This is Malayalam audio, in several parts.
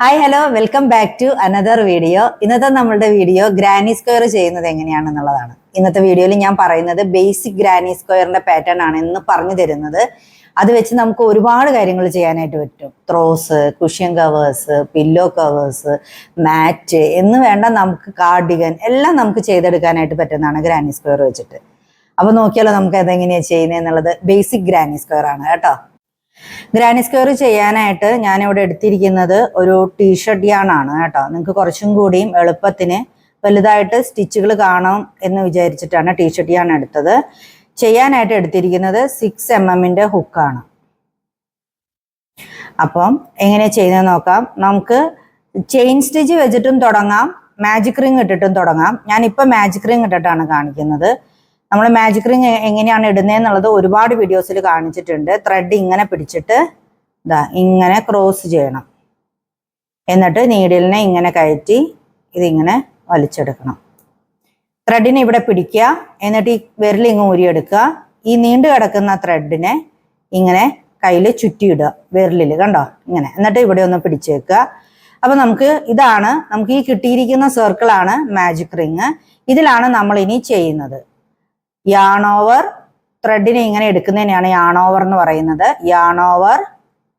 Hi hello welcome back to another video ഇന്നത്തെ നമ്മളുടെ വീഡിയോ ഗ്രാനി സ്ക്വയർ ചെയ്യുന്നത് എങ്ങനെയാണെന്നുള്ളതാണ്. ഇന്നത്തെ വീഡിയോയിൽ ഞാൻ പറയുന്നത് ബേസിക് ഗ്രാനി സ്ക്വയറിന്റെ പാറ്റേൺ ആണ് എന്ന് പറഞ്ഞു തരുന്നത്. അത് വെച്ച് നമുക്ക് ഒരുപാട് കാര്യങ്ങൾ ചെയ്യാനായിട്ട് പറ്റും. Throws cushion covers pillow covers mat എന്ന് വേണ്ട നമുക്ക് കാർഡിഗൻ എല്ലാം നമുക്ക് ചെയ്തെടുക്കാനായിട്ട് പറ്റുന്നതാണ് ഗ്രാനി സ്ക്വയർ വെച്ചിട്ട്. അപ്പൊ നോക്കിയാലോ നമുക്ക് അതെങ്ങനെയാണ് ചെയ്യുന്നത് എന്നുള്ളത്. ബേസിക് ഗ്രാനി സ്ക്വയർ ആണ് കേട്ടോ. ഗ്രാനി സ്ക്വയർ ചെയ്യാനായിട്ട് ഞാൻ ഇവിടെ എടുത്തിരിക്കുന്നത് ഒരു ടീഷർട്ട് യാണാണ് കേട്ടോ. നിങ്ങൾക്ക് കുറച്ചും കൂടിയും എളുപ്പത്തിന് വലുതായിട്ട് സ്റ്റിച്ചുകൾ കാണാം എന്ന് വിചാരിച്ചിട്ടാണ് ടീഷർട്ട് യാൺ എടുത്തത്. ചെയ്യാനായിട്ട് എടുത്തിരിക്കുന്നത് സിക്സ് എം എമ്മിന്റെ ഹുക്കാണ് അപ്പം എങ്ങനെ ചെയ്യുന്നത് നോക്കാം. നമുക്ക് ചെയിൻ സ്റ്റിച്ച് വെച്ചിട്ടും തുടങ്ങാം. മാജിക് റിങ് ഇട്ടിട്ടും തുടങ്ങാം. ഇപ്പം മാജിക് റിങ് ഇട്ടിട്ടാണ് കാണിക്കുന്നത്. നമ്മൾ മാജിക് റിങ് എങ്ങനെയാണ് ഇടുന്നതെന്നുള്ളത് ഒരുപാട് വീഡിയോസിൽ കാണിച്ചിട്ടുണ്ട്. ത്രെഡ് ഇങ്ങനെ പിടിച്ചിട്ട് ഇതാ ഇങ്ങനെ ക്രോസ് ചെയ്യണം. എന്നിട്ട് നീഡിലിനെ ഇങ്ങനെ കയറ്റി ഇതിങ്ങനെ വലിച്ചെടുക്കണം. ത്രെഡിനെ ഇവിടെ പിടിക്കുക. എന്നിട്ട് ഈ വിരലിങ്ങ് ഊരിയെടുക്കുക. ഈ നീണ്ടു കിടക്കുന്ന ത്രെഡിനെ ഇങ്ങനെ കയ്യിൽ ചുറ്റിയിടുക. വിരലിൽ കണ്ടോ? ഇങ്ങനെ. എന്നിട്ട് ഇവിടെ ഒന്ന് പിടിച്ചു വെക്കുക അപ്പൊ നമുക്ക് ഇതാണ് നമുക്ക് ഈ കിട്ടിയിരിക്കുന്ന സർക്കിളാണ് മാജിക് റിങ് ഇതിലാണ് നമ്മൾ ഇനി ചെയ്യുന്നത്. യാണോവർ ത്രെഡിനെ ഇങ്ങനെ എടുക്കുന്നതിനെയാണ് യാണോവർ എന്ന് പറയുന്നത്. യാണോവർ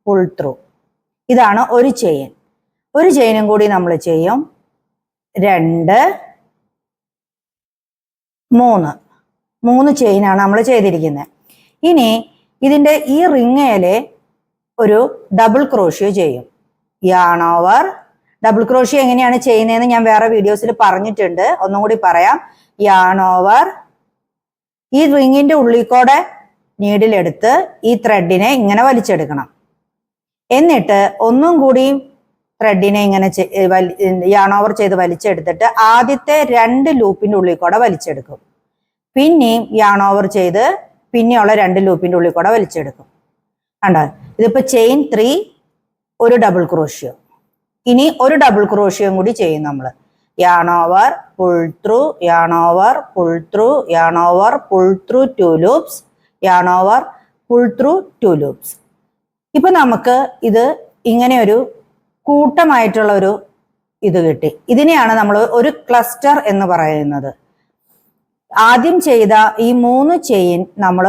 പുൾ ത്രൂ ഇതാണ് ഒരു ചെയിൻ ഒരു ചെയിനും കൂടി നമ്മൾ ചെയ്യും. രണ്ട് മൂന്ന്. മൂന്ന് ചെയിനാണ് നമ്മൾ ചെയ്തിരിക്കുന്നത്. ഇനി ഇതിന്റെ ഈ റിങ്ങയിലെ ഒരു ഡബിൾ ക്രോഷ്യോ ചെയ്യും. യാണോവർ ഡബിൾ ക്രോഷ്യോ എങ്ങനെയാണ് ചെയ്യുന്നതെന്ന് ഞാൻ വേറെ വീഡിയോസിൽ പറഞ്ഞിട്ടുണ്ട്. ഒന്നും കൂടി പറയാം. യാണോവർ ഈ റിങ്ങിന്റെ ഉള്ളിൽ കൂടെ നീഡിലെടുത്ത് ഈ ത്രെഡിനെ ഇങ്ങനെ വലിച്ചെടുക്കണം. എന്നിട്ട് ഒന്നും കൂടി ത്രെഡിനെ ഇങ്ങനെ യാണോവർ ചെയ്ത് വലിച്ചെടുത്തിട്ട് ആദ്യത്തെ രണ്ട് ലൂപ്പിന്റെ ഉള്ളിൽ കൂടെ വലിച്ചെടുക്കും. പിന്നെയും യാണോവർ ചെയ്ത് പിന്നെയുള്ള രണ്ട് ലൂപ്പിന്റെ ഉള്ളിൽ കൂടെ വലിച്ചെടുക്കും. കണ്ടോ? ഇതിപ്പോ ചെയിൻ ത്രീ ഒരു ഡബിൾ ക്രോഷ്യോ ഇനി ഒരു ഡബിൾ ക്രോഷ്യോയും കൂടി ചെയ്യും നമ്മൾ yarn over pull through yarn over pull through yarn over pull through two loops yarn over pull through two loops ഇപ്പൊ നമുക്ക് ഇത് ഇങ്ങനെ ഒരു കൂട്ടമായിട്ടുള്ള ഒരു ഇത് കിട്ടി. ഇതിനെയാണ് നമ്മൾ ഒരു ക്ലസ്റ്റർ എന്ന് പറയുന്നത്. ആദ്യം ചെയ്ത ഈ മൂന്ന് ചെയിൻ നമ്മൾ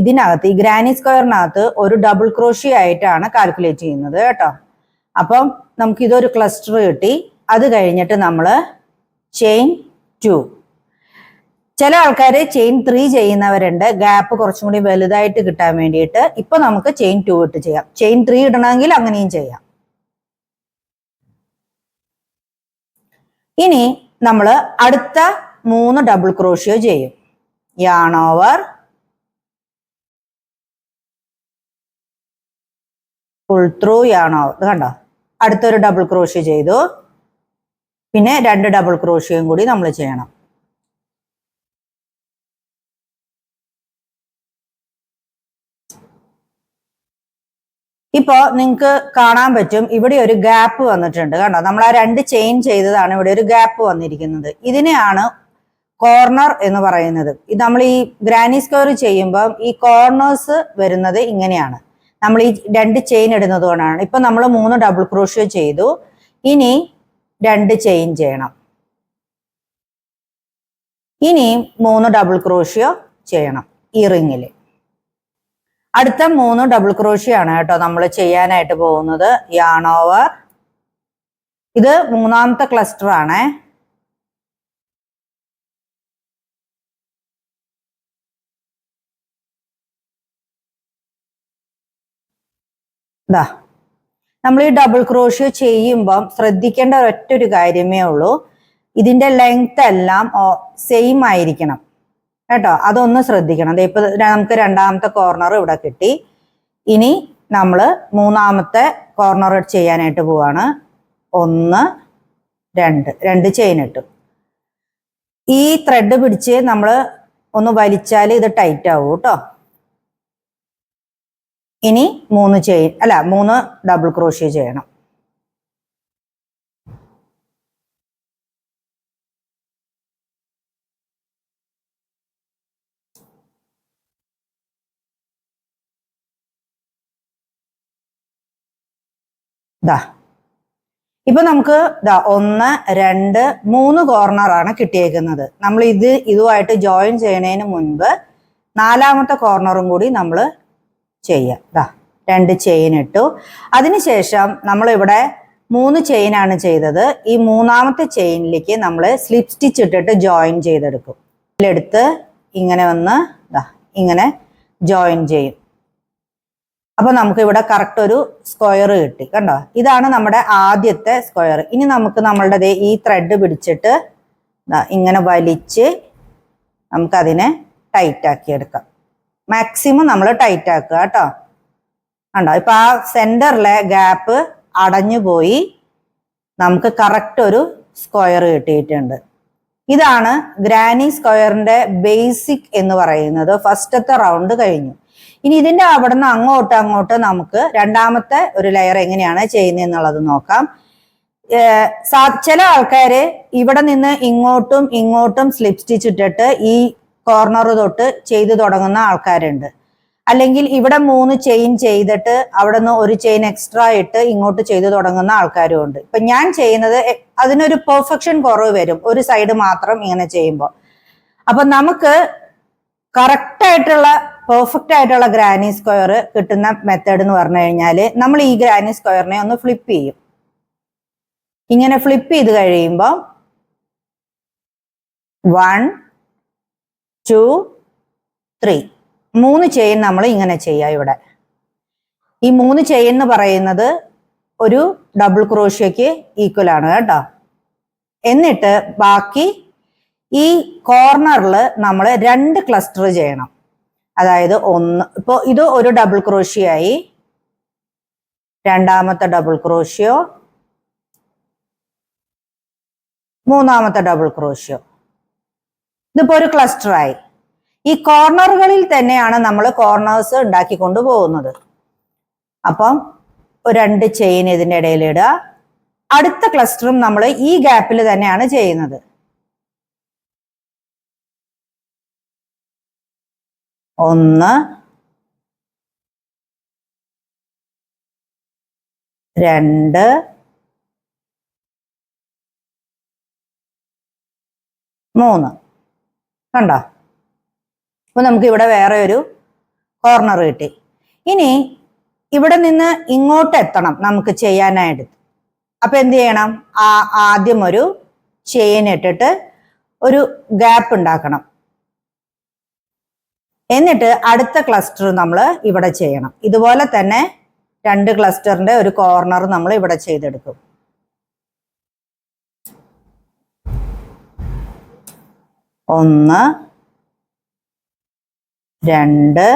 ഇതിനകത്ത് ഈ ഗ്രാനി സ്ക്വയറിനകത്ത് ഒരു ഡബിൾ ക്രോഷി ആയിട്ടാണ് കാൽക്കുലേറ്റ് ചെയ്യുന്നത് കേട്ടോ. അപ്പം നമുക്ക് ഇതൊരു ക്ലസ്റ്റർ കിട്ടി. അത് കഴിഞ്ഞിട്ട് നമ്മൾ ചെയിൻ ടു ചില ആൾക്കാർ ചെയിൻ ത്രീ ചെയ്യുന്നവരുണ്ട്. ഗ്യാപ്പ് കുറച്ചും കൂടി വലുതായിട്ട് കിട്ടാൻ വേണ്ടിയിട്ട് ഇപ്പൊ നമുക്ക് ചെയിൻ ടു ഇട്ട് ചെയ്യാം. ചെയിൻ ത്രീ ഇടണമെങ്കിൽ അങ്ങനെയും ചെയ്യാം. ഇനി നമ്മൾ അടുത്ത മൂന്ന് ഡബിൾ ക്രോഷ്യോ ചെയ്യും. Yarn over pull through yarn over കണ്ടോ? അടുത്തൊരു ഡബിൾ ക്രോഷ്യോ ചെയ്തു. പിന്നെ രണ്ട് ഡബിൾ ക്രോഷ്യയും കൂടി നമ്മൾ ചെയ്യണം. ഇപ്പോ നിങ്ങൾക്ക് കാണാൻ പറ്റും ഇവിടെ ഒരു ഗ്യാപ്പ് വന്നിട്ടുണ്ട് കണ്ടോ? നമ്മൾ ആ രണ്ട് ചെയിൻ ചെയ്തതാണ് ഇവിടെ ഒരു ഗ്യാപ്പ് വന്നിരിക്കുന്നത്. ഇതിനെയാണ് കോർണർ എന്ന് പറയുന്നത്. ഇത് നമ്മൾ ഈ ഗ്രാനി സ്ക്വയർ ചെയ്യുമ്പോൾ ഈ കോർണേഴ്സ് വരുന്നത് ഇങ്ങനെയാണ്. നമ്മൾ ഈ രണ്ട് ചെയിൻ ഇടുന്നത് കൊണ്ടാണ്. ഇപ്പൊ നമ്മൾ മൂന്ന് ഡബിൾ ക്രോഷ്യോ ചെയ്തു. ഇനി രണ്ട് ചെയിൻ ചെയ്യണം. ഇനിയും മൂന്ന് ഡബിൾ ക്രോഷ്യോ ചെയ്യണം ഈ റിങ്ങിൽ അടുത്ത മൂന്ന് ഡബിൾ ക്രോഷ്യോ ആണ് കേട്ടോ നമ്മൾ ചെയ്യാനായിട്ട് പോകുന്നത്. യാണോവർ ഇത് മൂന്നാമത്തെ ക്ലസ്റ്റർ ആണേ. ഇതാ നമ്മൾ ഈ ഡബിൾ ക്രോഷ്യോ ചെയ്യുമ്പം ശ്രദ്ധിക്കേണ്ട ഒരൊറ്റ ഒരു കാര്യമേ ഉള്ളൂ. ഇതിന്റെ ലെങ്ത് എല്ലാം സെയിം ആയിരിക്കണം. കേട്ടോ? അതൊന്ന് ശ്രദ്ധിക്കണം. ഇപ്പൊ നമുക്ക് രണ്ടാമത്തെ കോർണർ ഇവിടെ കിട്ടി. ഇനി നമ്മൾ മൂന്നാമത്തെ കോർണർ ചെയ്യാനായിട്ട് പോവാണ്. ഒന്ന് രണ്ട്. രണ്ട് ചെയിൻ ഇട്ടു. ഈ ത്രെഡ് പിടിച്ച് നമ്മൾ ഒന്ന് വലിച്ചാൽ ഇത് ടൈറ്റ് ആവും കേട്ടോ. ഇനി മൂന്ന് ചെയിൻ അല്ല മൂന്ന് ഡബിൾ ക്രോഷ്യ ചെയ്യണം. ദാ. ഇപ്പൊ നമുക്ക് ദാ ഒന്ന് രണ്ട് മൂന്ന് കോർണറാണ് കിട്ടിയേക്കുന്നത്. നമ്മൾ ഇത് ഇതുമായിട്ട് ജോയിൻ ചെയ്യണതിന് മുൻപ് നാലാമത്തെ കോർണറും കൂടി നമ്മൾ ചെയ്യാം. ഇതാ രണ്ട് ചെയിൻ ഇട്ടു. അതിനുശേഷം നമ്മൾ ഇവിടെ മൂന്ന് ചെയിൻ ആണ് ചെയ്തത്. ഈ മൂന്നാമത്തെ ചെയിനിലേക്ക് നമ്മൾ സ്ലിപ്പ് സ്റ്റിച്ച് ഇട്ടിട്ട് ജോയിൻ ചെയ്തെടുക്കും. ഇതിലെടുത്ത് ഇങ്ങനെ വന്ന് ഇതാ ഇങ്ങനെ ജോയിൻ ചെയ്യും. അപ്പൊ നമുക്ക് ഇവിടെ കറക്റ്റ് ഒരു സ്ക്വയർ കിട്ടി കണ്ടോ? ഇതാണ് നമ്മുടെ ആദ്യത്തെ സ്ക്വയർ ഇനി നമുക്ക് നമ്മളുടെ ഈ ത്രെഡ് പിടിച്ചിട്ട് ഇങ്ങനെ വലിച്ച് നമുക്കതിനെ ടൈറ്റ് ആക്കി എടുക്കാം. മാക്സിമം നമ്മൾ ടൈറ്റ് ആക്കുക കേട്ടോ. കണ്ടോ? ഇപ്പൊ ആ സെന്ററിലെ ഗ്യാപ്പ് അടഞ്ഞു പോയി നമുക്ക് കറക്റ്റ് ഒരു സ്ക്വയർ കിട്ടിയിട്ടുണ്ട്. ഇതാണ് ഗ്രാനി സ്ക്വയറിന്റെ ബേസിക് എന്ന് പറയുന്നത്. ഫസ്റ്റത്തെ റൗണ്ട് കഴിഞ്ഞു. ഇനി ഇതിന്റെ അവിടെ നിന്ന് അങ്ങോട്ട് അങ്ങോട്ട് നമുക്ക് രണ്ടാമത്തെ ഒരു ലെയർ എങ്ങനെയാണ് ചെയ്യുന്നത് എന്നുള്ളത് നോക്കാം. ചില ആൾക്കാര് ഇവിടെ നിന്ന് ഇങ്ങോട്ടും ഇങ്ങോട്ടും സ്ലിപ്പ് സ്റ്റിച്ച് ഇട്ടിട്ട് ഈ കോർണർ തൊട്ട് ചെയ്തു തുടങ്ങുന്ന ആൾക്കാരുണ്ട്. അല്ലെങ്കിൽ ഇവിടെ മൂന്ന് ചെയിൻ ചെയ്തിട്ട് അവിടെ നിന്ന് ഒരു ചെയിൻ എക്സ്ട്രാ ഇട്ട് ഇങ്ങോട്ട് ചെയ്തു തുടങ്ങുന്ന ആൾക്കാരും ഉണ്ട്. ഇപ്പൊ ഞാൻ ചെയ്യുന്നത് അതിനൊരു പെർഫെക്ഷൻ കുറവ് വരും. ഒരു സൈഡ് മാത്രം ഇങ്ങനെ ചെയ്യുമ്പോൾ അപ്പൊ നമുക്ക് കറക്റ്റ് ആയിട്ടുള്ള പെർഫെക്റ്റ് ആയിട്ടുള്ള ഗ്രാനി സ്ക്വയർ കിട്ടുന്ന മെത്തേഡ് എന്ന് പറഞ്ഞു കഴിഞ്ഞാൽ നമ്മൾ ഈ ഗ്രാനി സ്ക്വയറിനെ ഒന്ന് ഫ്ലിപ്പ് ചെയ്യും. ഇങ്ങനെ ഫ്ലിപ്പ് ചെയ്ത് കഴിയുമ്പോൾ വൺ ടു ത്രീ മൂന്ന് ചെയിൻ നമ്മൾ ഇങ്ങനെ ചെയ്യാം ഇവിടെ. ഈ മൂന്ന് ചെയിൻ എന്ന് പറയുന്നത് ഒരു ഡബിൾ ക്രോഷ്യക്ക് ഈക്വൽ ആണ് കേട്ടോ. എന്നിട്ട് ബാക്കി ഈ കോർണറിൽ നമ്മൾ രണ്ട് ക്ലസ്റ്റർ ചെയ്യണം. അതായത് ഒന്ന് ഇപ്പോൾ ഇത് ഒരു ഡബിൾ ക്രോഷ്യയായി രണ്ടാമത്തെ ഡബിൾ ക്രോഷ്യോ മൂന്നാമത്തെ ഡബിൾ ക്രോഷ്യോ ഇതിപ്പോ ഒരു ക്ലസ്റ്റർ ആയി. ഈ കോർണറുകളിൽ തന്നെയാണ് നമ്മൾ കോർണേഴ്സ് ഉണ്ടാക്കി കൊണ്ടുപോകുന്നത്. അപ്പം രണ്ട് ചെയിൻ ഇതിന്റെ ഇടയിൽ ഇടുക. അടുത്ത ക്ലസ്റ്ററും നമ്മൾ ഈ ഗ്യാപ്പിൽ തന്നെയാണ് ചെയ്യുന്നത്. ഒന്ന് രണ്ട് മൂന്ന്. കണ്ടോ? അപ്പൊ നമുക്ക് ഇവിടെ വേറെ ഒരു കോർണർ കിട്ടി. ഇനി ഇവിടെ നിന്ന് ഇങ്ങോട്ട് എത്തണം നമുക്ക് ചെയ്യാനായിട്ട്. അപ്പൊ എന്ത് ചെയ്യണം? ആ ആദ്യം ഒരു ചെയിൻ ഇട്ടിട്ട് ഒരു ഗ്യാപ്പ് ഉണ്ടാക്കണം. എന്നിട്ട് അടുത്ത ക്ലസ്റ്റർ നമ്മൾ ഇവിടെ ചെയ്യണം. ഇതുപോലെ തന്നെ രണ്ട് ക്ലസ്റ്ററിന്റെ ഒരു കോർണർ നമ്മൾ ഇവിടെ ചെയ്തെടുക്കും. ഒന്ന് രണ്ട്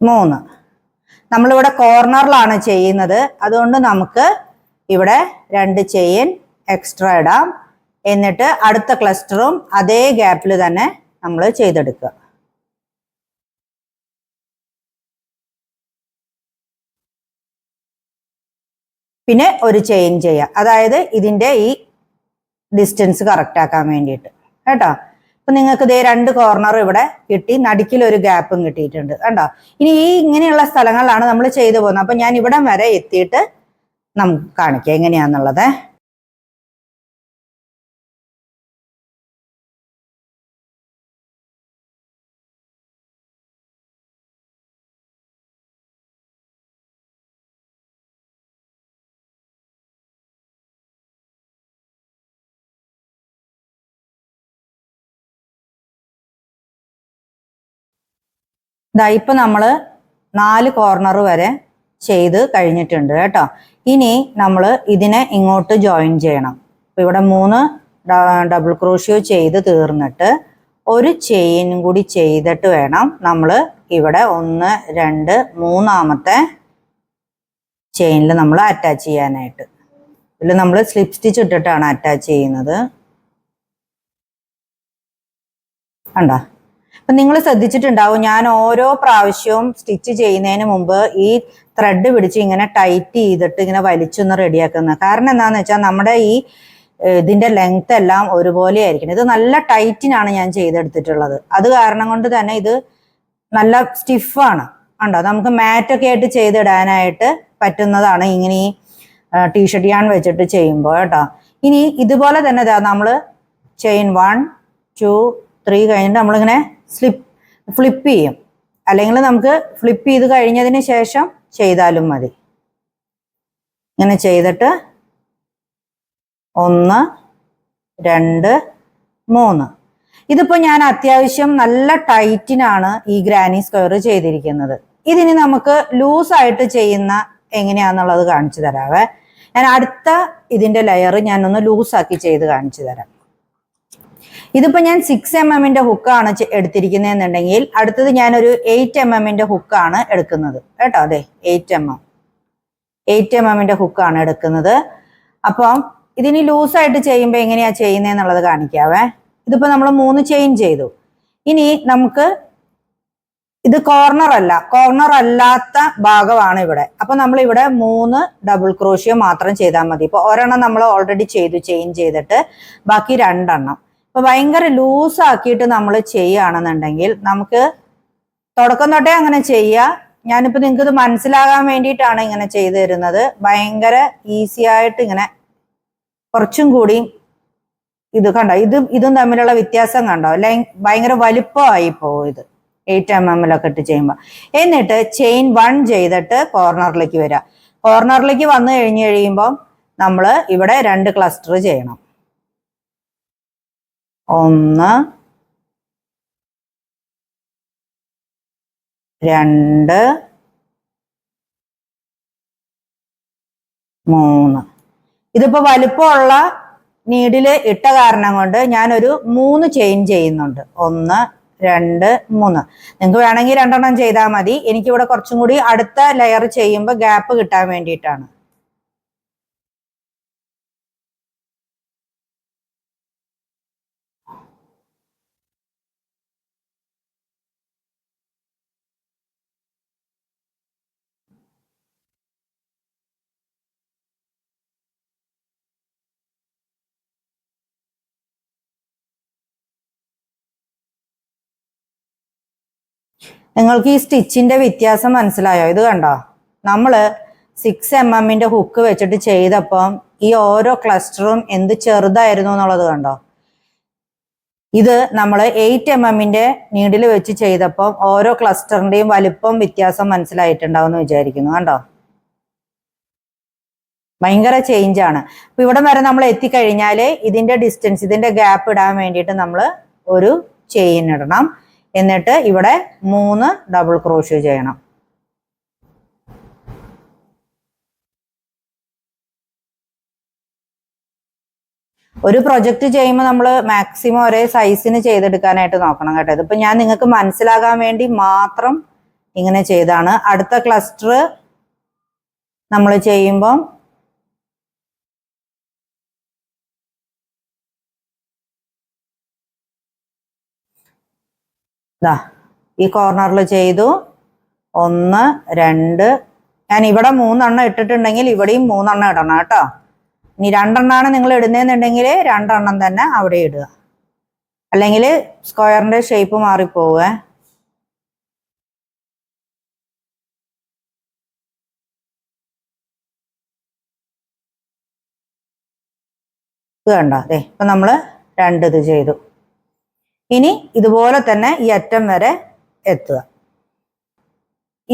മൂന്ന്. നമ്മളിവിടെ കോർണറിലാണ് ചെയ്യുന്നത്. അതുകൊണ്ട് നമുക്ക് ഇവിടെ രണ്ട് ചെയിൻ എക്സ്ട്രാ ഇടാം. എന്നിട്ട് അടുത്ത ക്ലസ്റ്ററും അതേ ഗ്യാപ്പിൽ തന്നെ നമ്മൾ ചെയ്തെടുക്കുക. പിന്നെ ഒരു ചെയിൻ ചെയ്യുക അതായത് ഇതിന്റെ ഈ ഡിസ്റ്റൻസ് കറക്റ്റ് ആക്കാൻ വേണ്ടിയിട്ട്. കേട്ടോ? അപ്പൊ നിങ്ങൾക്ക് ഇതേ രണ്ട് കോർണർ ഇവിടെ കിട്ടി നടുക്കിൽ ഒരു ഗ്യാപ്പും കിട്ടിയിട്ടുണ്ട്. കണ്ടോ? ഇനി ഈ ഇങ്ങനെയുള്ള സ്ഥലങ്ങളിലാണ് നമ്മൾ ചെയ്തു പോകുന്നത്. അപ്പൊ ഞാൻ ഇവിടം വരെ എത്തിയിട്ട് നമുക്ക് കാണിക്കാം എങ്ങനെയാന്നുള്ളത്. ദാ ഇപ്പൊ നമ്മൾ നാല് കോർണർ വരെ ചെയ്ത് കഴിഞ്ഞിട്ടുണ്ട് കേട്ടോ. ഇനി നമ്മൾ ഇതിനെ ഇങ്ങോട്ട് ജോയിൻ ചെയ്യണം. അപ്പൊ ഇവിടെ മൂന്ന് ഡബിൾ ക്രോഷിയോ ചെയ്ത് തീർന്നിട്ട് ഒരു ചെയിൻ കൂടി ചെയ്തിട്ട് വേണം നമ്മൾ ഇവിടെ ഒന്ന് രണ്ട് മൂന്നാമത്തെ ചെയിനിൽ നമ്മൾ അറ്റാച്ച് ചെയ്യാനായിട്ട്. ഇതിൽ നമ്മൾ സ്ലിപ്പ് സ്റ്റിച്ച് ഇട്ടിട്ടാണ് അറ്റാച്ച് ചെയ്യുന്നത്. കണ്ടോ? അപ്പൊ നിങ്ങൾ ശ്രദ്ധിച്ചിട്ടുണ്ടാവും ഞാൻ ഓരോ പ്രാവശ്യവും സ്റ്റിച്ച് ചെയ്യുന്നതിന് മുമ്പ് ഈ ത്രെഡ് പിടിച്ച് ഇങ്ങനെ ടൈറ്റ് ചെയ്തിട്ട് ഇങ്ങനെ വലിച്ചൊന്ന് റെഡിയാക്കുന്നത് കാരണം എന്താന്ന് വെച്ചാൽ നമ്മുടെ ഈ ഇതിന്റെ ലെങ്ത് എല്ലാം ഒരുപോലെ ആയിരിക്കണം. ഇത് നല്ല ടൈറ്റിനാണ് ഞാൻ ചെയ്തെടുത്തിട്ടുള്ളത്. അത് കാരണം കൊണ്ട് തന്നെ ഇത് നല്ല സ്റ്റിഫാണ് ഉണ്ടോ നമുക്ക് മാറ്റൊക്കെ ആയിട്ട് ചെയ്തിടാനായിട്ട് പറ്റുന്നതാണ് ഇങ്ങനെ ഈ ടീഷർട്ട് ഞാൻ വെച്ചിട്ട് ചെയ്യുമ്പോൾ കേട്ടോ. ഇനി ഇതുപോലെ തന്നെ നമ്മൾ ചെയിൻ വൺ ടു ത്രീ കഴിഞ്ഞിട്ട് നമ്മളിങ്ങനെ സ്ലിപ്പ് ഫ്ലിപ്പ് ചെയ്യും. അല്ലെങ്കിൽ നമുക്ക് ഫ്ലിപ്പ് ചെയ്ത് കഴിഞ്ഞതിന് ശേഷം ചെയ്താലും മതി. ഇങ്ങനെ ചെയ്തിട്ട് ഒന്ന് രണ്ട് മൂന്ന്. ഇതിപ്പോൾ ഞാൻ അത്യാവശ്യം നല്ല ടൈറ്റിനാണ് ഈ ഗ്രാനി സ്ക്വയർ ചെയ്തിരിക്കുന്നത്. ഇതിനി നമുക്ക് ലൂസായിട്ട് ചെയ്യുന്ന എങ്ങനെയാന്നുള്ളത് കാണിച്ചു തരാവേ. ഞാൻ അടുത്ത ഇതിന്റെ ലെയർ ഞാനൊന്ന് ലൂസാക്കി ചെയ്ത് കാണിച്ചു തരാം. ഇതിപ്പോ ഞാൻ സിക്സ് എം എമ്മിന്റെ ഹുക്കാണ് എടുത്തിരിക്കുന്നതെന്നുണ്ടെങ്കിൽ അടുത്തത് ഞാനൊരു എയ്റ്റ് എം എമ്മിന്റെ ഹുക്കാണ് എടുക്കുന്നത്. കേട്ടോ? അതെ eight M M eight M എമ്മിന്റെ ഹുക്കാണ് എടുക്കുന്നത്. അപ്പം ഇതിനി ലൂസായിട്ട് ചെയ്യുമ്പോൾ എങ്ങനെയാ ചെയ്യുന്നതെന്നുള്ളത് കാണിക്കാവേ. ഇതിപ്പോ നമ്മൾ മൂന്ന് ചെയിൻ ചെയ്തു. ഇനി നമുക്ക് ഇത് കോർണർ അല്ല കോർണർ അല്ലാത്ത ഭാഗമാണ് ഇവിടെ. അപ്പൊ നമ്മൾ ഇവിടെ മൂന്ന് ഡബിൾ ക്രോഷ്യോ മാത്രം ചെയ്താൽ മതി. ഇപ്പൊ ഒരെണ്ണം നമ്മൾ ഓൾറെഡി ചെയ്തു ചെയിൻ ചെയ്തിട്ട്. ബാക്കി രണ്ടെണ്ണം. ഇപ്പൊ ഭയങ്കര ലൂസ് ആക്കിയിട്ട് നമ്മൾ ചെയ്യുകയാണെന്നുണ്ടെങ്കിൽ നമുക്ക് തുടക്കം തൊട്ടേ അങ്ങനെ ചെയ്യുക. ഞാനിപ്പോ നിങ്ങൾക്ക് ഇത് മനസ്സിലാകാൻ വേണ്ടിയിട്ടാണ് ഇങ്ങനെ ചെയ്തു തരുന്നത്. ഭയങ്കര ഈസി ആയിട്ട് ഇങ്ങനെ കുറച്ചും കൂടി ഇത് കണ്ടോ? ഇത് ഇതും തമ്മിലുള്ള വ്യത്യാസം കണ്ടോ? അല്ലെ ഭയങ്കര വലിപ്പമായി പോകും ഇത്. എയ്റ്റ് എം എമ്മിലൊക്കെ ഇട്ട് ചെയ്യുമ്പോൾ എന്നിട്ട് ചെയിൻ വൺ ചെയ്തിട്ട് കോർണറിലേക്ക് വരിക. കോർണറിലേക്ക് വന്നു കഴിഞ്ഞ് കഴിയുമ്പോൾ നമ്മൾ ഇവിടെ രണ്ട് ക്ലസ്റ്റർ ചെയ്യണം. ഒന്ന് രണ്ട് മൂന്ന്. ഇതിപ്പോ വലിപ്പമുള്ള നീഡിൽ ഇട്ട കാരണം കൊണ്ട് ഞാനൊരു മൂന്ന് ചെയിൻ ചെയ്യുന്നുണ്ട്. ഒന്ന് രണ്ട് മൂന്ന്. നിങ്ങൾക്ക് വേണമെങ്കിൽ രണ്ടെണ്ണം ചെയ്താൽ മതി. എനിക്കിവിടെ കുറച്ചും കൂടി അടുത്ത ലെയർ ചെയ്യുമ്പോൾ ഗ്യാപ്പ് കിട്ടാൻ വേണ്ടിയിട്ടാണ്. നിങ്ങൾക്ക് ഈ സ്റ്റിച്ചിന്റെ വ്യത്യാസം മനസ്സിലായോ? ഇത് കണ്ടോ? നമ്മൾ സിക്സ് എം എമ്മിന്റെ ഹുക്ക് വെച്ചിട്ട് ചെയ്തപ്പം ഈ ഓരോ ക്ലസ്റ്ററും എന്ത് ചെറുതായിരുന്നു എന്നുള്ളത് കണ്ടോ? ഇത് നമ്മൾ എയ്റ്റ് എം എമ്മിന്റെ നീഡിൽ വെച്ച് ചെയ്തപ്പം ഓരോ ക്ലസ്റ്ററിന്റെയും വലിപ്പം വ്യത്യാസം മനസ്സിലായിട്ടുണ്ടാവും എന്ന് വിചാരിക്കുന്നു. കണ്ടോ? ഭയങ്കര ചേഞ്ച് ആണ്. അപ്പൊ ഇവിടം വരെ നമ്മൾ എത്തിക്കഴിഞ്ഞാൽ ഇതിന്റെ ഡിസ്റ്റൻസ് ഇതിന്റെ ഗ്യാപ്പ് ഇടാൻ വേണ്ടിയിട്ട് നമ്മൾ ഒരു ചെയിൻ ഇടണം. എന്നിട്ട് ഇവിടെ മൂന്ന് ഡബിൾ ക്രോഷ്യ ചെയ്യണം. ഒരു പ്രൊജക്റ്റ് ചെയ്യുമ്പോൾ നമ്മൾ മാക്സിമം ഒരേ സൈസിന് ചെയ്തെടുക്കാനായിട്ട് നോക്കണം കേട്ടോ. ഇതിപ്പോ ഞാൻ നിങ്ങൾക്ക് മനസ്സിലാകാൻ വേണ്ടി മാത്രം ഇങ്ങനെ ചെയ്താണ്. അടുത്ത ക്ലസ്റ്റർ നമ്മൾ ചെയ്യുമ്പം ദാ ഈ കോർണറിൽ ചെയ്തു. ഒന്ന് രണ്ട്. ഞാൻ ഇവിടെ മൂന്നെണ്ണം ഇട്ടിട്ടുണ്ടെങ്കിൽ ഇവിടെയും മൂന്നെണ്ണം ഇടണം കേട്ടോ. ഇനി രണ്ടെണ്ണമാണ് നിങ്ങൾ ഇടുന്നതെന്നുണ്ടെങ്കിൽ രണ്ടെണ്ണം തന്നെ അവിടെ ഇടുക. അല്ലെങ്കിൽ സ്ക്വയറിന്റെ ഷേപ്പ് മാറിപ്പോവേ. ഇത് കണ്ടോ? അതെ ഇപ്പൊ നമ്മൾ രണ്ടിത് ഇത് ചെയ്തു. ഇനി ഇതുപോലെ തന്നെ ഈ അറ്റം വരെ എത്തുക.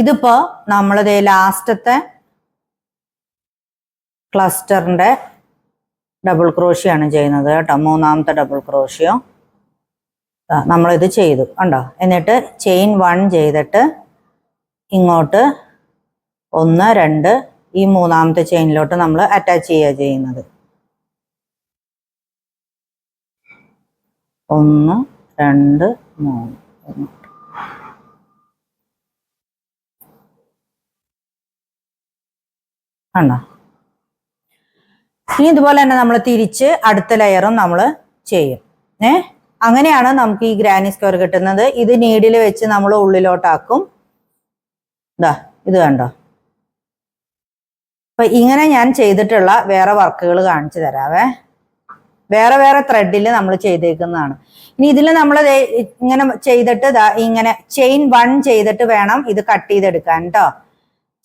ഇതിപ്പോ നമ്മളിത് ലാസ്റ്റത്തെ ക്ലസ്റ്ററിന്റെ ഡബിൾ ക്രോഷിയാണ് ചെയ്യുന്നത് കേട്ടോ. മൂന്നാമത്തെ ഡബിൾ ക്രോഷിയോ നമ്മളിത് ചെയ്തു കണ്ടോ? എന്നിട്ട് ചെയിൻ വൺ ചെയ്തിട്ട് ഇങ്ങോട്ട് ഒന്ന് രണ്ട് ഈ മൂന്നാമത്തെ ചെയിനിലോട്ട് നമ്മൾ അറ്റാച്ച് ചെയ്യുക ചെയ്യുന്നത്. ഒന്ന് രണ്ട് മൂന്ന്. ആണോ ഇനി ഇതുപോലെ തന്നെ നമ്മൾ തിരിച്ച് അടുത്ത ലെയറും നമ്മൾ ചെയ്യും. ഏ? അങ്ങനെയാണ് നമുക്ക് ഈ ഗ്രാനി സ്ക്വയർ കിട്ടുന്നത്. ഇത് നീഡിൽ വെച്ച് നമ്മൾ ഉള്ളിലോട്ടാക്കും. ഇതാ ഇത് കണ്ടോ? അപ്പൊ ഇങ്ങനെ ഞാൻ ചെയ്തിട്ടുള്ള വേറെ വർക്കുകൾ കാണിച്ചു തരാവേ. വേറെ വേറെ ത്രെഡിൽ നമ്മൾ ചെയ്തേക്കുന്നതാണ്. ഇനി ഇതിൽ നമ്മൾ ഇങ്ങനെ ചെയ്തിട്ട് ഇങ്ങനെ ചെയിൻ വൺ ചെയ്തിട്ട് വേണം ഇത് കട്ട് ചെയ്തെടുക്കാൻ കേട്ടോ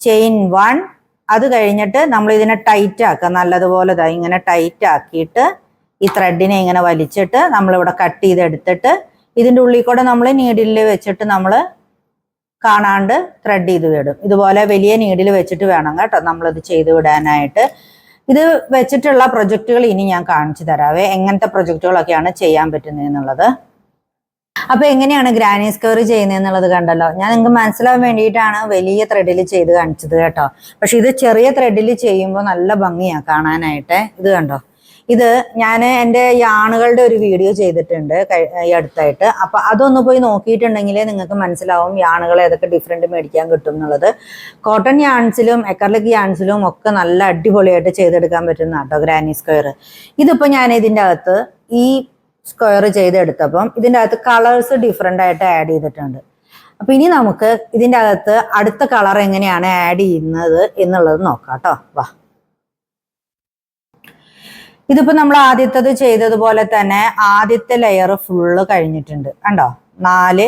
ചെയിൻ വൺ അത് കഴിഞ്ഞിട്ട് നമ്മൾ ഇതിനെ ടൈറ്റ് ആക്കുക നല്ലതുപോലെ ഇതാ ഇങ്ങനെ ടൈറ്റ് ആക്കിയിട്ട് ഈ ത്രെഡിനെ ഇങ്ങനെ വലിച്ചിട്ട് നമ്മളിവിടെ കട്ട് ചെയ്തെടുത്തിട്ട് ഇതിന്റെ ഉള്ളിൽ കൂടെ നമ്മൾ നീഡിലിൽ വെച്ചിട്ട് നമ്മൾ കാണാണ്ട് ത്രെഡ് ചെയ്ത് വിടും. ഇതുപോലെ വലിയ നീഡിൽ വെച്ചിട്ട് വേണം കേട്ടോ നമ്മളിത് ചെയ്ത് വിടാനായിട്ട്. ഇത് വെച്ചിട്ടുള്ള പ്രൊജക്റ്റുകൾ ഇനി ഞാൻ കാണിച്ചു തരാവേ. എങ്ങനത്തെ പ്രൊജക്റ്റുകളൊക്കെയാണ് ചെയ്യാൻ പറ്റുന്നത് എന്നുള്ളത്. അപ്പൊ എങ്ങനെയാണ് ഗ്രാനി കവർ ചെയ്യുന്നത് എന്നുള്ളത് കണ്ടല്ലോ. ഞാൻ നിങ്ങൾക്ക് മനസ്സിലാവാൻ വേണ്ടിയിട്ടാണ് വലിയ ത്രെഡിൽ ചെയ്ത് കാണിച്ചത് കേട്ടോ. പക്ഷെ ഇത് ചെറിയ ത്രെഡിൽ ചെയ്യുമ്പോൾ നല്ല ഭംഗിയാണ് കാണാനായിട്ട്. ഇത് കണ്ടോ? ഇത് ഞാൻ എന്റെ യാണുകളുടെ ഒരു വീഡിയോ ചെയ്തിട്ടുണ്ട് ഈ അടുത്തായിട്ട്. അപ്പൊ അതൊന്ന് പോയി നോക്കിയിട്ടുണ്ടെങ്കിൽ നിങ്ങൾക്ക് മനസ്സിലാവും യാണുകൾ ഏതൊക്കെ ഡിഫറെന്റ് മേടിക്കാൻ കിട്ടും എന്നുള്ളത്. കോട്ടൺ യാൺസിലും എക്കർലിക് യാൺസിലും ഒക്കെ നല്ല അടിപൊളിയായിട്ട് ചെയ്തെടുക്കാൻ പറ്റുന്ന കേട്ടോ ഗ്രാനി സ്ക്വയർ ഇതിപ്പോ ഞാൻ ഇതിന്റെ അകത്ത് ഈ സ്ക്വയർ ചെയ്തെടുത്തപ്പം ഇതിന്റെ അകത്ത് കളേഴ്സ് ഡിഫറെന്റ് ആയിട്ട് ആഡ് ചെയ്തിട്ടുണ്ട്. അപ്പൊ ഇനി നമുക്ക് ഇതിന്റെ അകത്ത് അടുത്ത കളർ എങ്ങനെയാണ് ആഡ് ചെയ്യുന്നത് എന്നുള്ളത് നോക്കാം കേട്ടോ. വാ. ഇതിപ്പോ നമ്മൾ ആദ്യത്തത് ചെയ്തതുപോലെ തന്നെ ആദ്യത്തെ ലെയർ ഫുള്ള് കഴിഞ്ഞിട്ടുണ്ട്. കണ്ടോ? നാല്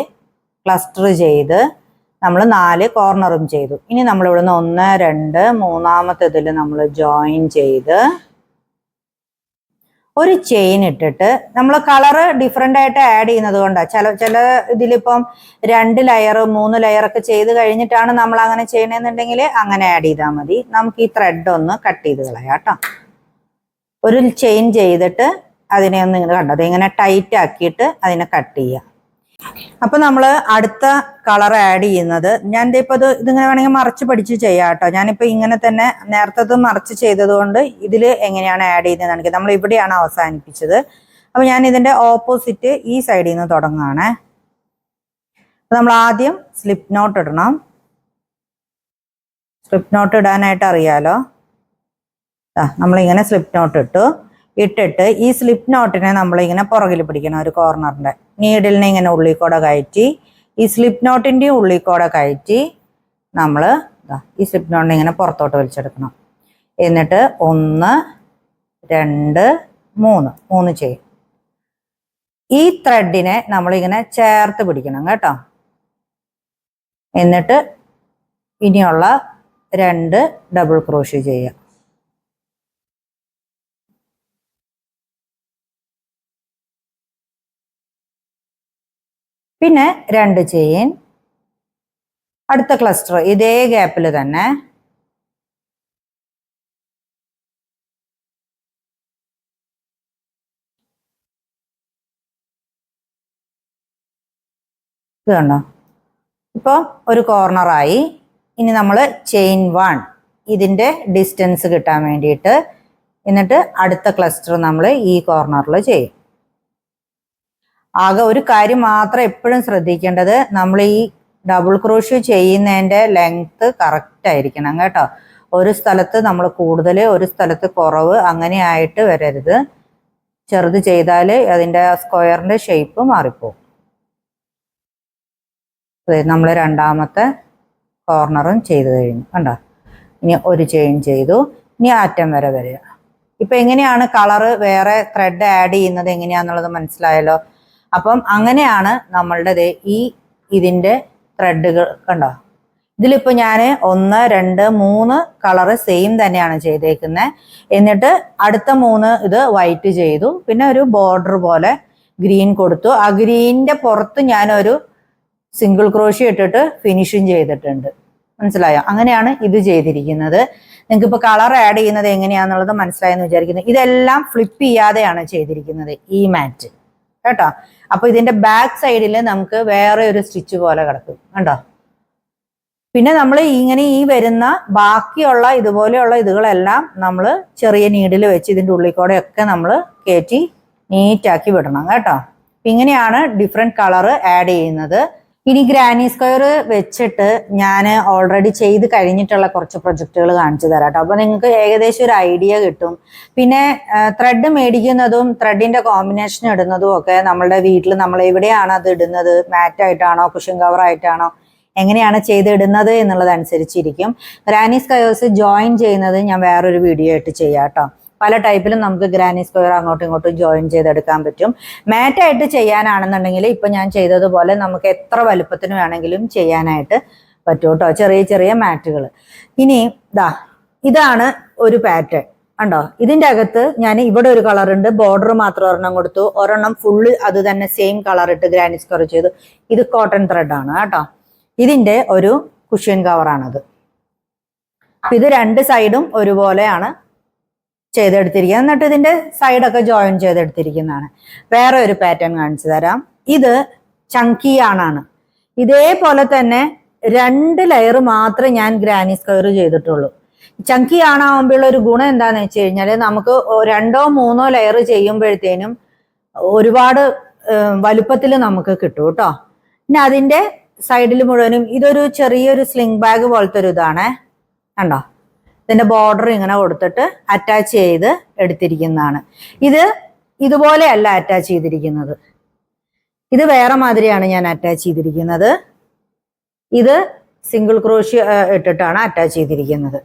ക്ലസ്റ്റർ ചെയ്ത് നമ്മൾ നാല് കോർണറും ചെയ്തു. ഇനി നമ്മൾ ഇവിടുന്ന് ഒന്ന് രണ്ട് മൂന്നാമത്തേതിൽ നമ്മൾ ജോയിൻ ചെയ്ത് ഒരു ചെയിൻ ഇട്ടിട്ട് നമ്മൾ കളറ് ഡിഫറെന്റ് ആയിട്ട് ആഡ് ചെയ്യുന്നത് കൊണ്ടാണ് ചില ചില ഇതിലിപ്പം രണ്ട് ലെയർ മൂന്ന് ലെയർ ഒക്കെ ചെയ്ത് കഴിഞ്ഞിട്ടാണ് നമ്മൾ അങ്ങനെ ചെയ്യണമെന്നുണ്ടെങ്കിൽ അങ്ങനെ ആഡ് ചെയ്താൽ മതി. നമുക്ക് ഈ ത്രെഡ് ഒന്ന് കട്ട് ചെയ്ത് കളയാം കേട്ടോ. ഒരു ചെയിൻ ചെയ്തിട്ട് അതിനെ ഒന്ന് ഇങ്ങനെ കണ്ടത് ഇങ്ങനെ ടൈറ്റ് ആക്കിയിട്ട് അതിനെ കട്ട് ചെയ്യുക അപ്പൊ നമ്മൾ അടുത്ത കളർ ആഡ് ചെയ്യുന്നത് ഞാൻ ദേ ഇപ്പൊ ഇത് ഇതിങ്ങനെ വേണമെങ്കിൽ മറച്ച് പഠിച്ച് ചെയ്യാം കേട്ടോ. ഞാനിപ്പോ ഇങ്ങനെ തന്നെ നേരത്തെ മറച്ച് ചെയ്തതുകൊണ്ട് ഇതിൽ എങ്ങനെയാണ് ആഡ് ചെയ്യുന്നത് നമ്മൾ ഇവിടെയാണ് അവസാനിപ്പിച്ചത്. അപ്പൊ ഞാൻ ഇതിന്റെ ഓപ്പോസിറ്റ് ഈ സൈഡിൽ നിന്ന് തുടങ്ങുകയാണേ നമ്മൾ ആദ്യം സ്ലിപ്പ് നോട്ട് ഇടണം. സ്ലിപ്പ് നോട്ട് ഇടാനായിട്ട് അറിയാലോ. നമ്മളിങ്ങനെ സ്ലിപ്പ് നോട്ട് ഇട്ടു. ഇട്ടിട്ട് ഈ സ്ലിപ്പ് നോട്ടിനെ നമ്മളിങ്ങനെ പുറകിൽ പിടിക്കണം ഒരു കോർണറിന്റെ നീഡിലിനെ ഇങ്ങനെ ഉള്ളിൽ കയറ്റി ഈ സ്ലിപ്പ് നോട്ടിന്റെയും ഉള്ളിൽ കയറ്റി നമ്മൾ ഈ സ്ലിപ്പ് നോട്ടിനെ ഇങ്ങനെ പുറത്തോട്ട് വലിച്ചെടുക്കണം. എന്നിട്ട് ഒന്ന് രണ്ട് മൂന്ന്. മൂന്ന് ചെയ്യും. ഈ ത്രെഡിനെ നമ്മളിങ്ങനെ ചേർത്ത് പിടിക്കണം കേട്ടോ. എന്നിട്ട് ഇനിയുള്ള രണ്ട് ഡബിൾ ക്രോഷ്യ ചെയ്യുക. പിന്നെ രണ്ട് ചെയിൻ അടുത്ത ക്ലസ്റ്റർ ഇതേ ഗ്യാപ്പിൽ തന്നെ. ഇത് കണ്ടോ? ഇപ്പോൾ ഒരു കോർണറായി ഇനി നമ്മൾ ചെയിൻ വൺ ഇതിന്റെ ഡിസ്റ്റൻസ് കിട്ടാൻ വേണ്ടിയിട്ട്. എന്നിട്ട് അടുത്ത ക്ലസ്റ്റർ നമ്മൾ ഈ കോർണറിൽ ചെയ്യും. ആകെ ഒരു കാര്യം മാത്രം എപ്പോഴും ശ്രദ്ധിക്കേണ്ടത് നമ്മൾ ഈ ഡബിൾ ക്രോഷ്യ ചെയ്യുന്നതിന്റെ ലെങ്ത് കറക്റ്റ് ആയിരിക്കണം കേട്ടോ. ഒരു സ്ഥലത്ത് നമ്മൾ കൂടുതൽ ഒരു സ്ഥലത്ത് കുറവ് അങ്ങനെ ആയിട്ട് വരരുത്. ചെറുത് ചെയ്താൽ അതിന്റെ സ്ക്വയറിന്റെ ഷേപ്പ് മാറിപ്പോകും നമ്മൾ രണ്ടാമത്തെ കോർണറും ചെയ്ത് കഴിഞ്ഞു കണ്ടോ? ഇനി ഒരു ചെയിൻ ചെയ്തു. ഇനി ആറ്റം വരെ വരിക. ഇപ്പൊ എങ്ങനെയാണ് കളറ് വേറെ ത്രെഡ് ആഡ് ചെയ്യുന്നത് എങ്ങനെയാന്നുള്ളത് മനസ്സിലായല്ലോ. അപ്പം അങ്ങനെയാണ് നമ്മളുടെ ഈ ഇതിന്റെ ത്രെഡുകൾ കണ്ടോ? ഇതിലിപ്പോ ഞാൻ ഒന്ന് രണ്ട് മൂന്ന് കളറ് സെയിം തന്നെയാണ് ചെയ്തേക്കുന്നത് എന്നിട്ട് അടുത്ത മൂന്ന് ഇത് വൈറ്റ് ചെയ്തു. പിന്നെ ഒരു ബോർഡർ പോലെ ഗ്രീൻ കൊടുത്തു. ആ ഗ്രീനിന്റെ പുറത്ത് ഞാനൊരു സിംഗിൾ ക്രോഷി ഇട്ടിട്ട് ഫിനിഷിങ് ചെയ്തിട്ടുണ്ട്. മനസ്സിലായോ? അങ്ങനെയാണ് ഇത് ചെയ്തിരിക്കുന്നത്. നിങ്ങൾക്ക് ഇപ്പോൾ കളർ ആഡ് ചെയ്യുന്നത് എങ്ങനെയാണെന്നുള്ളത് മനസ്സിലായെന്ന് വിചാരിക്കുന്നു. ഇതെല്ലാം ഫ്ലിപ്പ് ചെയ്യാതെയാണ് ചെയ്തിരിക്കുന്നത് ഈ മാറ്റ് കേട്ടോ? അപ്പൊ ഇതിന്റെ ബാക്ക് സൈഡിൽ നമുക്ക് വേറെ ഒരു സ്റ്റിച്ച് പോലെ കിടക്കും. കണ്ടോ? പിന്നെ നമ്മൾ ഇങ്ങനെ ഈ വരുന്ന ബാക്കിയുള്ള ഇതുപോലെയുള്ള ഇതുകളെല്ലാം നമ്മൾ ചെറിയ നീഡിൽ വെച്ച് ഇതിന്റെ ഉള്ളിൽ കൂടെ ഒക്കെ നമ്മൾ കയറ്റി നീറ്റാക്കി വിടണം കേട്ടോ. ഇങ്ങനെയാണ് ഡിഫറെന്റ് കളർ ആഡ് ചെയ്യുന്നത്. ഇനി ഗ്രാനി സ്ക്വയർ വെച്ചിട്ട് ഞാൻ ഓൾറെഡി ചെയ്ത് കഴിഞ്ഞിട്ടുള്ള കുറച്ച് പ്രൊജക്റ്റുകൾ കാണിച്ചു തരാം കേട്ടോ. അപ്പൊ നിങ്ങൾക്ക് ഏകദേശം ഒരു ഐഡിയ കിട്ടും. പിന്നെ ത്രെഡ് മേടിക്കുന്നതും ത്രെഡിന്റെ കോമ്പിനേഷൻ ഇടുന്നതും ഒക്കെ നമ്മളുടെ വീട്ടിൽ നമ്മൾ എവിടെയാണ് അത് ഇടുന്നത്? മാറ്റായിട്ടാണോ കുഷൻ കവർ ആയിട്ടാണോ? എങ്ങനെയാണ് ചെയ്തിടുന്നത് എന്നുള്ളത് അനുസരിച്ചിരിക്കും. ഗ്രാനി സ്കയേഴ്സ് ജോയിൻ ചെയ്യുന്നത് ഞാൻ വേറൊരു വീഡിയോ ആയിട്ട് ചെയ്യാം കേട്ടോ. പല ടൈപ്പിലും നമുക്ക് ഗ്രാനി സ്ക്വയർ അങ്ങോട്ടും ഇങ്ങോട്ടും ജോയിൻ ചെയ്തെടുക്കാൻ പറ്റും. മാറ്റായിട്ട് ചെയ്യാനാണെന്നുണ്ടെങ്കിൽ ഇപ്പം ഞാൻ ചെയ്തതുപോലെ നമുക്ക് എത്ര വലുപ്പത്തിന് വേണമെങ്കിലും ചെയ്യാനായിട്ട് പറ്റും കേട്ടോ ചെറിയ ചെറിയ മാറ്റുകൾ ഇനി ദാ ഇതാണ് ഒരു പാറ്റേൺ കണ്ടോ? ഇതിന്റെ അകത്ത് ഞാൻ ഇവിടെ ഒരു കളർ ഉണ്ട്. ബോർഡർ മാത്രം ഒരെണ്ണം കൊടുത്തു. ഒരെണ്ണം ഫുള്ള് അത് തന്നെ സെയിം കളർ ഇട്ട് ഗ്രാനി സ്ക്വയർ ചെയ്തു. ഇത് കോട്ടൺ ത്രെഡ് ആണ് കേട്ടോ. ഇതിന്റെ ഒരു കുഷ്യൻ കവറാണത് ഇത് രണ്ട് സൈഡും ഒരുപോലെയാണ്. ചെയ്തെടുത്തിരിക്കുന്നത്. എന്നിട്ട് ഇതിന്റെ സൈഡൊക്കെ ജോയിൻ ചെയ്തെടുത്തിരിക്കുന്നതാണ്. വേറെ ഒരു പാറ്റേൺ കാണിച്ചു തരാം. ഇത് ചങ്കി ആണാണ്. ഇതേപോലെ തന്നെ രണ്ട് ലെയർ മാത്രമേ ഞാൻ ഗ്രാനി സ്ക്വയർ ചെയ്തിട്ടുള്ളൂ. ചങ്കി ആണാവുമ്പോഴുള്ള ഒരു ഗുണം എന്താന്ന് വെച്ച് കഴിഞ്ഞാൽ നമുക്ക് രണ്ടോ മൂന്നോ ലെയർ ചെയ്യുമ്പോഴത്തേനും ഒരുപാട് വലുപ്പത്തിൽ നമുക്ക് കിട്ടും കേട്ടോ. പിന്നെ അതിന്റെ സൈഡിൽ മുഴുവനും ഇതൊരു ചെറിയൊരു സ്ലിംഗ് ബാഗ് പോലത്തെ ഒരു ഇതാണേ കണ്ടോ? ഇതിന്റെ ബോർഡർ ഇങ്ങനെ കൊടുത്തിട്ട് അറ്റാച്ച് ചെയ്ത് എടുത്തിരിക്കുന്നതാണ്. ഇത് ഇതുപോലെയല്ല അറ്റാച്ച് ചെയ്തിരിക്കുന്നത്. ഇത് വേറെ മാതിരിയാണ് ഞാൻ അറ്റാച്ച് ചെയ്തിരിക്കുന്നത്. ഇത് സിംഗിൾ ക്രോഷ്യ ഇട്ടിട്ടാണ് അറ്റാച്ച് ചെയ്തിരിക്കുന്നത്.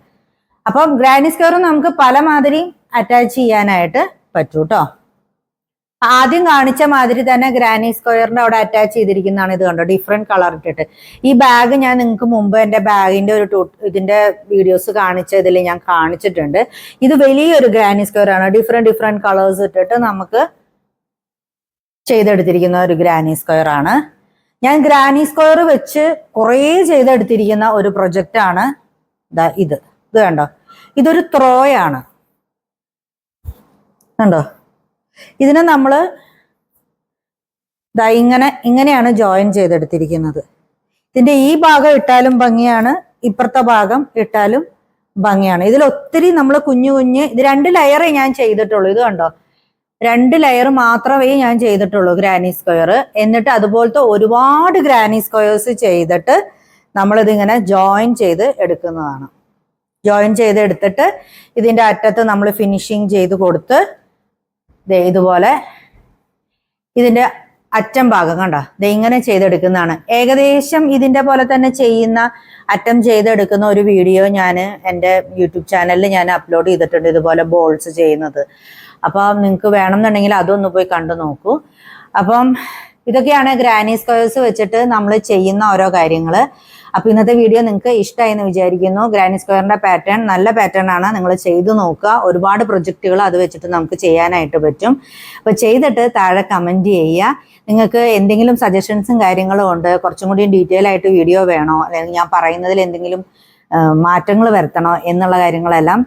അപ്പം ഗ്രാനി സ്ക്വയർ നമുക്ക് പല മാതിരി അറ്റാച്ച് ചെയ്യാനായിട്ട് പറ്റൂ കേട്ടോ ആദ്യം കാണിച്ച മാതിരി തന്നെ ഗ്രാനി സ്ക്വയറിന്റെ അവിടെ അറ്റാച്ച് ചെയ്തിരിക്കുന്നതാണ് ഇത് കണ്ടോ? ഡിഫറെന്റ് കളർ ഇട്ടിട്ട്. ഈ ബാഗ് ഞാൻ നിങ്ങൾക്ക് മുമ്പ് എന്റെ ബാഗിന്റെ ഒരു ടൂ ഇതിന്റെ വീഡിയോസ് കാണിച്ച കാണിച്ചതിൽ ഞാൻ കാണിച്ചിട്ടുണ്ട്. ഇത് വലിയൊരു ഗ്രാനി സ്ക്വയർ ആണ്. ഡിഫറെന്റ് ഡിഫറെന്റ് കളേഴ്സ് ഇട്ടിട്ട് നമുക്ക് ചെയ്തെടുത്തിരിക്കുന്ന ഒരു ഗ്രാനി സ്ക്വയർ ആണ്. ഞാൻ ഗ്രാനി സ്ക്വയർ വെച്ച് കുറേ ചെയ്തെടുത്തിരിക്കുന്ന ഒരു പ്രൊജക്റ്റ് ആണ് ഇത്. ഇത് കണ്ടോ? ഇതൊരു ത്രോയാണ് കണ്ടോ? ഇതിനെ നമ്മൾ ഇങ്ങനെ ഇങ്ങനെയാണ് ജോയിൻ ചെയ്തെടുത്തിരിക്കുന്നത്. ഇതിന്റെ ഈ ഭാഗം ഇട്ടാലും ഭംഗിയാണ് ഇപ്പുറത്തെ ഭാഗം ഇട്ടാലും ഭംഗിയാണ്. ഇതിൽ ഒത്തിരി നമ്മൾ കുഞ്ഞു കുഞ്ഞ് ഇത് രണ്ട് ലെയറേ ഞാൻ ചെയ്തിട്ടുള്ളൂ. ഇത് കണ്ടോ? രണ്ട് ലെയർ മാത്രമേ ഞാൻ ചെയ്തിട്ടുള്ളൂ ഗ്രാനി സ്ക്വയർ എന്നിട്ട് അതുപോലത്തെ ഒരുപാട് ഗ്രാനി സ്ക്വയേഴ്സ് ചെയ്തിട്ട് നമ്മളിതിങ്ങനെ ജോയിൻ ചെയ്ത് എടുക്കുന്നതാണ്. ജോയിൻ ചെയ്ത് എടുത്തിട്ട് ഇതിന്റെ അറ്റത്ത് നമ്മൾ ഫിനിഷിങ് ചെയ്ത് കൊടുത്ത് ദേ ഇതുപോലെ ഇതിന്റെ അറ്റം ഭാഗം കണ്ടോ? ദേ ഇങ്ങനെ ചെയ്തെടുക്കുന്നതാണ്. ഏകദേശം ഇതിന്റെ പോലെ തന്നെ ചെയ്യുന്ന അറ്റം ചെയ്തെടുക്കുന്ന ഒരു വീഡിയോ ഞാൻ എന്റെ യൂട്യൂബ് ചാനലിൽ ഞാൻ അപ്ലോഡ് ചെയ്തിട്ടുണ്ട് ഇതുപോലെ ബോൾസ് ചെയ്യുന്നത്. അപ്പോൾ നിങ്ങൾക്ക് വേണമെന്നുണ്ടെങ്കിൽ അതൊന്ന് പോയി കണ്ടു നോക്കൂ. അപ്പം ഇതൊക്കെയാണ് ഗ്രാനി സ്ക്വയേഴ്സ് വെച്ചിട്ട് നമ്മൾ ചെയ്യുന്ന ഓരോ കാര്യങ്ങൾ അപ്പൊ ഇന്നത്തെ വീഡിയോ നിങ്ങൾക്ക് ഇഷ്ടമായി എന്ന് വിചാരിക്കുന്നു. ഗ്രാനി സ്ക്വയറിന്റെ പാറ്റേൺ നല്ല പാറ്റേൺ ആണ്. നിങ്ങൾ ചെയ്തു നോക്കുക. ഒരുപാട് പ്രൊജക്റ്റുകൾ അത് വെച്ചിട്ട് നമുക്ക് ചെയ്യാനായിട്ട് പറ്റും. അപ്പൊ ചെയ്തിട്ട് താഴെ കമന്റ് ചെയ്യുക. നിങ്ങൾക്ക് എന്തെങ്കിലും സജഷൻസും കാര്യങ്ങളും ഉണ്ട് കുറച്ചും കൂടി ഡീറ്റെയിൽ ആയിട്ട് വീഡിയോ വേണോ? അല്ലെങ്കിൽ ഞാൻ പറയുന്നതിൽ എന്തെങ്കിലും മാറ്റങ്ങൾ വരുത്തണോ? എന്നുള്ള കാര്യങ്ങളെല്ലാം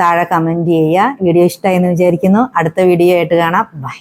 താഴെ കമന്റ് ചെയ്യുക. വീഡിയോ ഇഷ്ടമായി എന്ന് വിചാരിക്കുന്നു. അടുത്ത വീഡിയോ ആയിട്ട് കാണാം. ബൈ